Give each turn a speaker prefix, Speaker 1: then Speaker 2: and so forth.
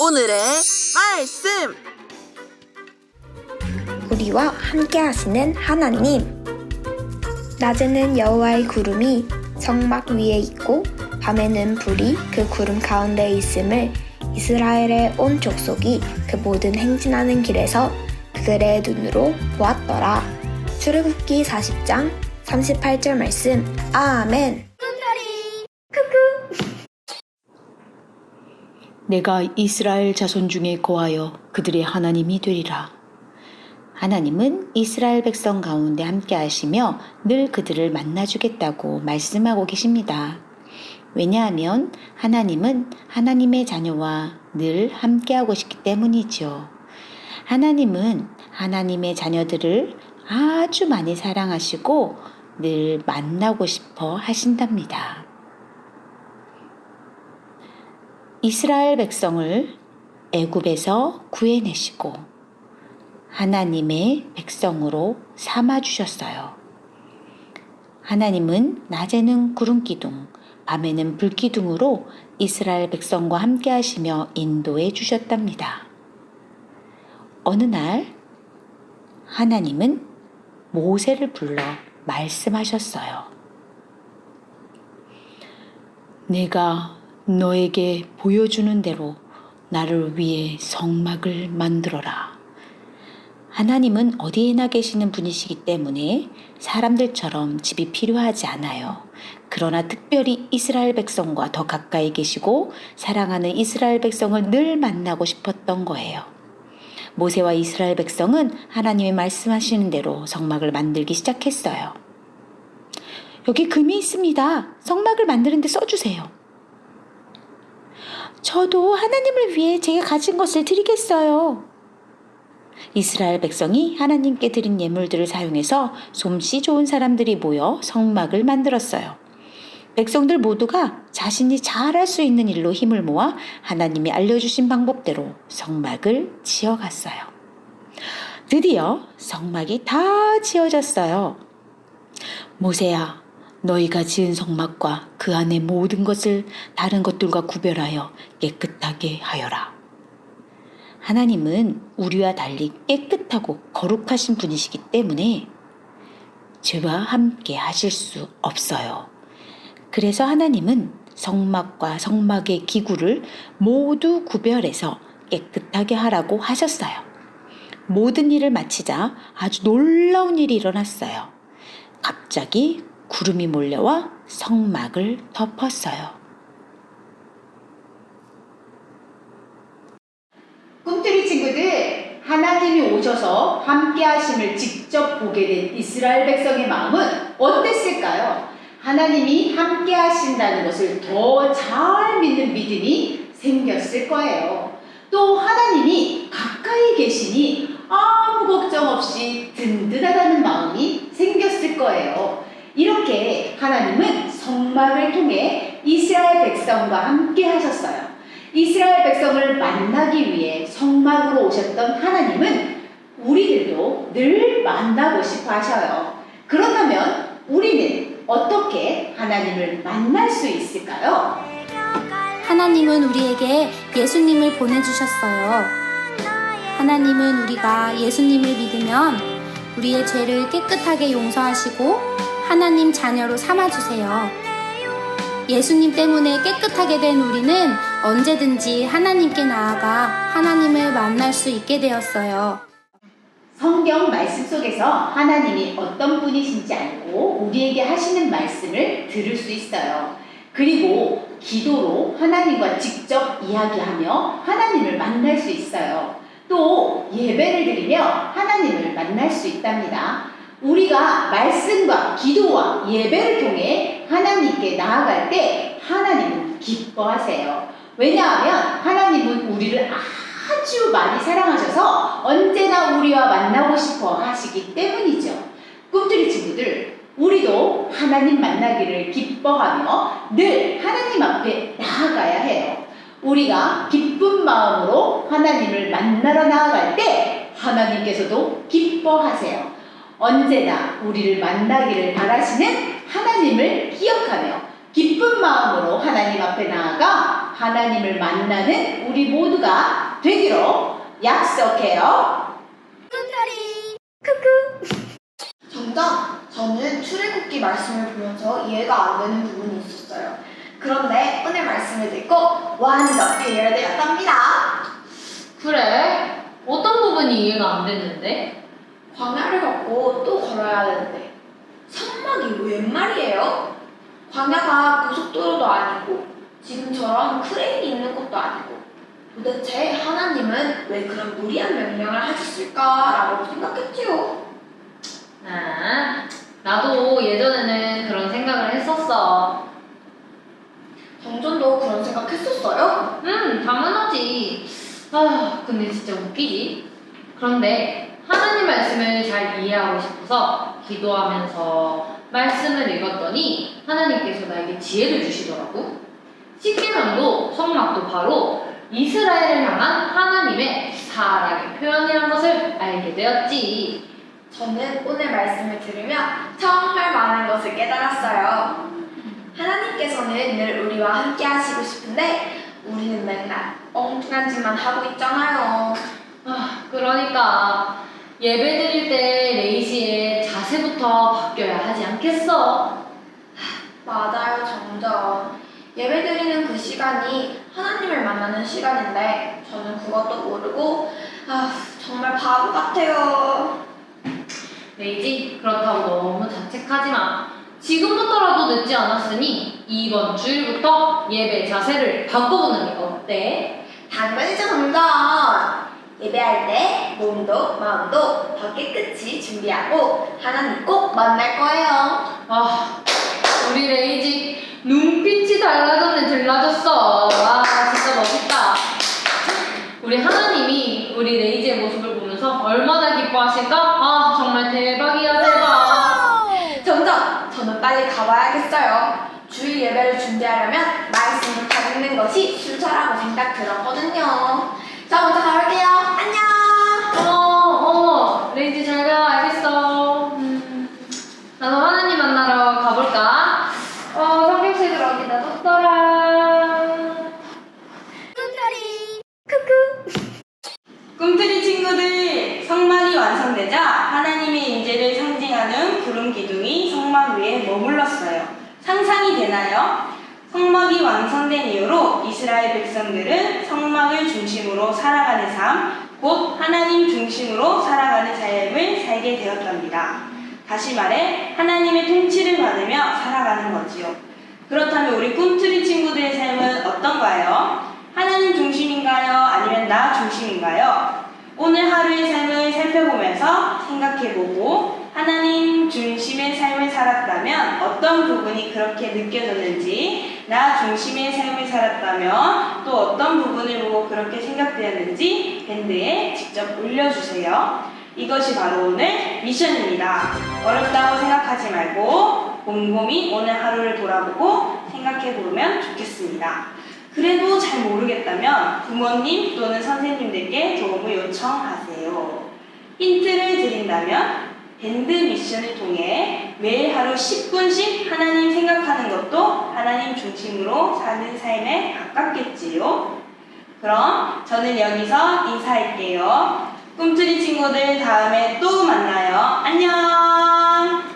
Speaker 1: 오늘의 말씀.
Speaker 2: 우리와 함께 하시는 하나님. 낮에는 여호와의 구름이 성막 위에 있고 밤에는 불이 그 구름 가운데 있음을 이스라엘의 온 족속이 그 모든 행진하는 길에서 그들의 눈으로 보았더라. 출애굽기 40장 38절 말씀. 아멘.
Speaker 3: 내가 이스라엘 자손 중에 거하여 그들의 하나님이 되리라. 하나님은 이스라엘 백성 가운데 함께 하시며 늘 그들을 만나주겠다고 말씀하고 계십니다. 왜냐하면 하나님은 하나님의 자녀와 늘 함께하고 싶기 때문이죠. 하나님은 하나님의 자녀들을 아주 많이 사랑하시고 늘 만나고 싶어 하신답니다. 이스라엘 백성을 애굽에서 구해내시고 하나님의 백성으로 삼아 주셨어요. 하나님은 낮에는 구름 기둥, 밤에는 불 기둥으로 이스라엘 백성과 함께 하시며 인도해 주셨답니다. 어느 날 하나님은 모세를 불러 말씀하셨어요. 내가 너에게 보여주는 대로 나를 위해 성막을 만들어라. 하나님은 어디에나 계시는 분이시기 때문에 사람들처럼 집이 필요하지 않아요. 그러나 특별히 이스라엘 백성과 더 가까이 계시고 사랑하는 이스라엘 백성을 늘 만나고 싶었던 거예요. 모세와 이스라엘 백성은 하나님의 말씀하시는 대로 성막을 만들기 시작했어요. 여기 금이 있습니다. 성막을 만드는데 써주세요. 저도 하나님을 위해 제가 가진 것을 드리겠어요. 이스라엘 백성이 하나님께 드린 예물들을 사용해서 솜씨 좋은 사람들이 모여 성막을 만들었어요. 백성들 모두가 자신이 잘할 수 있는 일로 힘을 모아 하나님이 알려주신 방법대로 성막을 지어갔어요. 드디어 성막이 다 지어졌어요. 모세야, 너희가 지은 성막과 그 안의 모든 것을 다른 것들과 구별하여 깨끗하게 하여라. 하나님은 우리와 달리 깨끗하고 거룩하신 분이시기 때문에 죄와 함께 하실 수 없어요. 그래서 하나님은 성막과 성막의 기구를 모두 구별해서 깨끗하게 하라고 하셨어요. 모든 일을 마치자 아주 놀라운 일이 일어났어요. 갑자기 구름이 몰려와 성막을 덮었어요. 꿈틀이 친구들, 하나님이 오셔서 함께 하심을 직접 보게 된 이스라엘 백성의 마음은 어땠을까요? 하나님이 함께 하신다는 것을 더 잘 믿는 믿음이 생겼을 거예요. 또 하나님이 가까이 계시니 아무 걱정 없이 든든하다는 마음이 생겼을 거예요. 이렇게 하나님은 성막을 통해 이스라엘 백성과 함께 하셨어요. 이스라엘 백성을 만나기 위해 성막으로 오셨던 하나님은 우리들도 늘 만나고 싶어 하셔요. 그렇다면 우리는 어떻게 하나님을 만날 수 있을까요?
Speaker 4: 하나님은 우리에게 예수님을 보내주셨어요. 하나님은 우리가 예수님을 믿으면 우리의 죄를 깨끗하게 용서하시고 하나님 자녀로 삼아주세요. 예수님 때문에 깨끗하게 된 우리는 언제든지 하나님께 나아가 하나님을 만날 수 있게 되었어요.
Speaker 3: 성경 말씀 속에서 하나님이 어떤 분이신지 알고 우리에게 하시는 말씀을 들을 수 있어요. 그리고 기도로 하나님과 직접 이야기하며 하나님을 만날 수 있어요. 또 예배를 드리며 하나님을 만날 수 있답니다. 우리가 말씀과 기도와 예배를 통해 하나님께 나아갈 때 하나님은 기뻐하세요. 왜냐하면 하나님은 우리를 아주 많이 사랑하셔서 언제나 우리와 만나고 싶어 하시기 때문이죠. 꿈들이 친구들, 우리도 하나님 만나기를 기뻐하며 늘 하나님 앞에 나아가야 해요. 우리가 기쁜 마음으로 하나님을 만나러 나아갈 때 하나님께서도 기뻐하세요. 언제나 우리를 만나기를 바라시는 하나님을 기억하며 기쁜 마음으로 하나님 앞에 나아가 하나님을 만나는 우리 모두가 되기로 약속해요.
Speaker 2: 정작 저는 출애굽기 말씀을 보면서 이해가 안 되는 부분이 있었어요. 그런데 오늘 말씀을 듣고 완전 해결되었답니다.
Speaker 5: 그래? 어떤 부분이 이해가 안 됐는데?
Speaker 2: 광야를 걷고 또 걸어야 되는데 성막이 웬 말이에요? 광야가 고속도로도 아니고 지금처럼 크레인이 있는 것도 아니고 도대체 하나님은 왜 그런 무리한 명령을 하셨을까라고 생각했지요.
Speaker 5: 아, 나도 예전에는 그런 생각을 했었어.
Speaker 2: 정전도 그런 생각 했었어요?
Speaker 5: 음, 당연하지. 아, 근데 진짜 웃기지? 그런데 하나님 말씀을 잘 이해하고 싶어서 기도하면서 말씀을 읽었더니 하나님께서 나에게 지혜를 주시더라고. 십계명도 성막도 바로 이스라엘을 향한 하나님의 사랑의 표현이란 것을 알게 되었지.
Speaker 2: 저는 오늘 말씀을 들으며 정말 많은 것을 깨달았어요. 하나님께서는 늘 우리와 함께 하시고 싶은데 우리는 맨날 엉뚱한 짓만 하고 있잖아요.
Speaker 5: 아, 그러니까 예배 드릴 때 레이지의 자세부터 바뀌어야 하지 않겠어?
Speaker 2: 맞아요, 점점. 예배 드리는 그 시간이 하나님을 만나는 시간인데 저는 그것도 모르고 아, 정말 바보 같아요.
Speaker 5: 레이지, 그렇다고 너무 자책하지 마. 지금부터라도 늦지 않았으니 이번 주일부터 예배 자세를 바꿔보는 게 어때?
Speaker 2: 당근이죠, 점점. 예배할 때 몸도 마음도 더 깨끗이 준비하고 하나님 꼭 만날 거예요.
Speaker 5: 아, 우리 레이지 눈빛이 달라졌네, 달라졌어. 와, 진짜 멋있다. 우리 하나님이 우리 레이지의 모습을 보면서 얼마나 기뻐하실까? 아, 정말 대박이야, 대박.
Speaker 2: 점점 저는 빨리 가봐야겠어요. 주일 예배를 준비하려면 말씀을 다 읽는 것이 순서라고 생각 들었거든요. 자, 먼저 가볼게요. 안녕!
Speaker 5: 어, 어, 레이지 잘 가, 알겠어. 음, 나도 하나님 만나러 가볼까? 어, 성경책을 어디다 뒀더라?
Speaker 1: 꿈틀이 친구들 성막이 완성되자 하나님의 임재를 상징하는 구름 기둥이 성막 위에 머물렀어요. 상상이 되나요? 성막이 완성된 이후로 이스라엘 백성들은 성막을 중심으로 살아가는 삶, 곧 하나님 중심으로 살아가는 삶을 살게 되었답니다. 다시 말해 하나님의 통치를 받으며 살아가는 거지요. 그렇다면 우리 꿈틀이 친구들의 삶은 어떤가요? 하나님 중심인가요? 아니면 나 중심인가요? 오늘 하루의 삶을 살펴보면서 생각해보고 하나님 중심의 삶을 살았다면 어떤 부분이 그렇게 느껴졌는지 나 중심의 삶을 살았다면 또 어떤 부분을 보고 그렇게 생각되었는지 밴드에 직접 올려주세요. 이것이 바로 오늘 미션입니다. 어렵다고 생각하지 말고 곰곰이 오늘 하루를 돌아보고 생각해 보면 좋겠습니다. 그래도 잘 모르겠다면 부모님 또는 선생님들께 도움을 요청하세요. 힌트를 드린다면 밴드 미션을 통해 매일 하루 10분씩 하나님 생각하는 것도 하나님 중심으로 사는 삶에 가깝겠지요. 그럼 저는 여기서 인사할게요. 꿈틀이 친구들 다음에 또 만나요. 안녕!